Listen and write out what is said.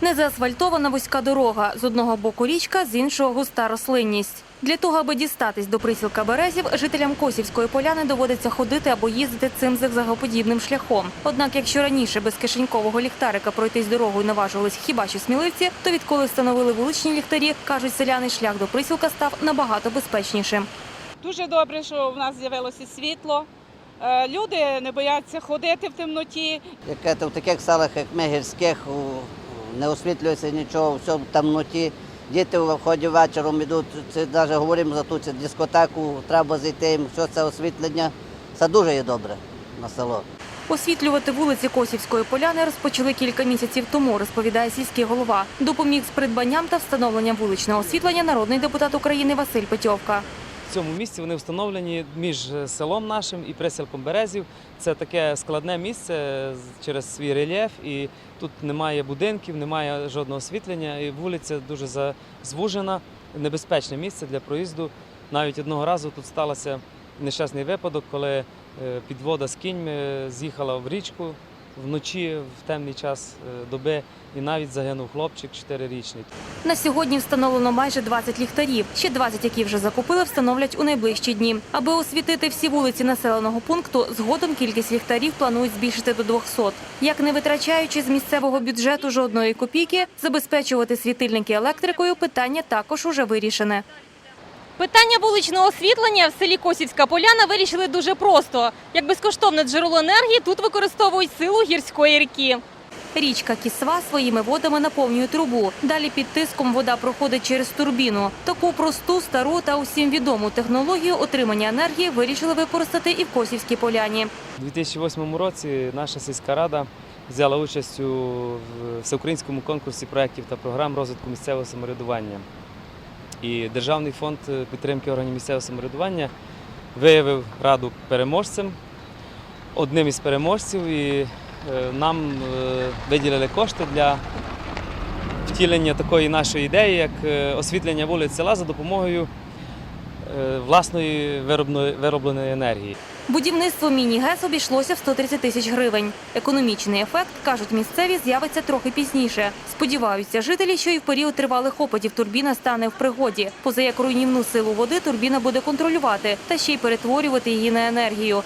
Не заасфальтована вузька дорога. З одного боку річка, з іншого густа рослинність. Для того, аби дістатись до присілка березів, жителям Косівської поляни доводиться ходити або їздити цим зигзагоподібним шляхом. Однак, якщо раніше без кишенькового ліхтарика пройтись дорогою наважувались хіба що сміливці, то відколи встановили вуличні ліхтарі, кажуть селяни, шлях до присілка став набагато безпечнішим. Дуже добре, що в нас з'явилося світло. Е, Люди не бояться ходити в темноті. Яке то в таких селах, як ми гірських, у- не освітлюється нічого, все в темноті. Діти в ході вечором йдуть, це навіть говоримо за ту цю дискотеку, треба зайти їм, що це освітлення. Це дуже є добре на село. Освітлювати вулиці Косівської поляни розпочали кілька місяців тому, розповідає сільський голова. Допоміг з придбанням та встановленням вуличного освітлення народний депутат України Василь Петьовка. В цьому місці вони встановлені між селом нашим і присілком Березів. Це таке складне місце через свій рельєф, і тут немає будинків, немає жодного освітлення. І вулиця дуже звужена, небезпечне місце для проїзду. Навіть одного разу тут сталося нещасний випадок, коли е, підвода з кіньми з'їхала в річку вночі в темний час е, доби, і навіть загинув хлопчик чотирирічний. На сьогодні встановлено майже 20 ліхтарів. Ще 20, які вже закупили, встановлять у найближчі дні. Аби освітити всі вулиці населеного пункту, згодом кількість ліхтарів планують збільшити до 200. Як не витрачаючи з місцевого бюджету жодної копійки, забезпечувати світильники електрикою питання також уже вирішене. Питання вуличного освітлення в селі Косівська Поляна вирішили дуже просто. Як безкоштовне джерело енергії тут використовують силу гірської ріки. Річка Кісва своїми водами наповнює трубу. Далі під тиском вода проходить через турбіну. Таку просту, стару та усім відому технологію отримання енергії вирішили використати і в Косівській поляні. У 2008 році наша сільська рада взяла участь у всеукраїнському конкурсі проєктів та програм розвитку місцевого самоврядування. І Державний фонд е, підтримки органів місцевого самоврядування виявив раду переможцем, одним із переможців, і е, нам е, виділили кошти для втілення такої нашої ідеї, як освітлення вулиць села за допомогою власної виробленої енергії. Будівництво міні-ГЕС обійшлося в 130 тисяч гривень. Економічний ефект, кажуть місцеві, з'явиться трохи пізніше. Сподіваються жителі, що і в період тривалих опадів турбіна стане в пригоді. Поза як руйнівну силу води турбіна буде контролювати та ще й перетворювати її на енергію.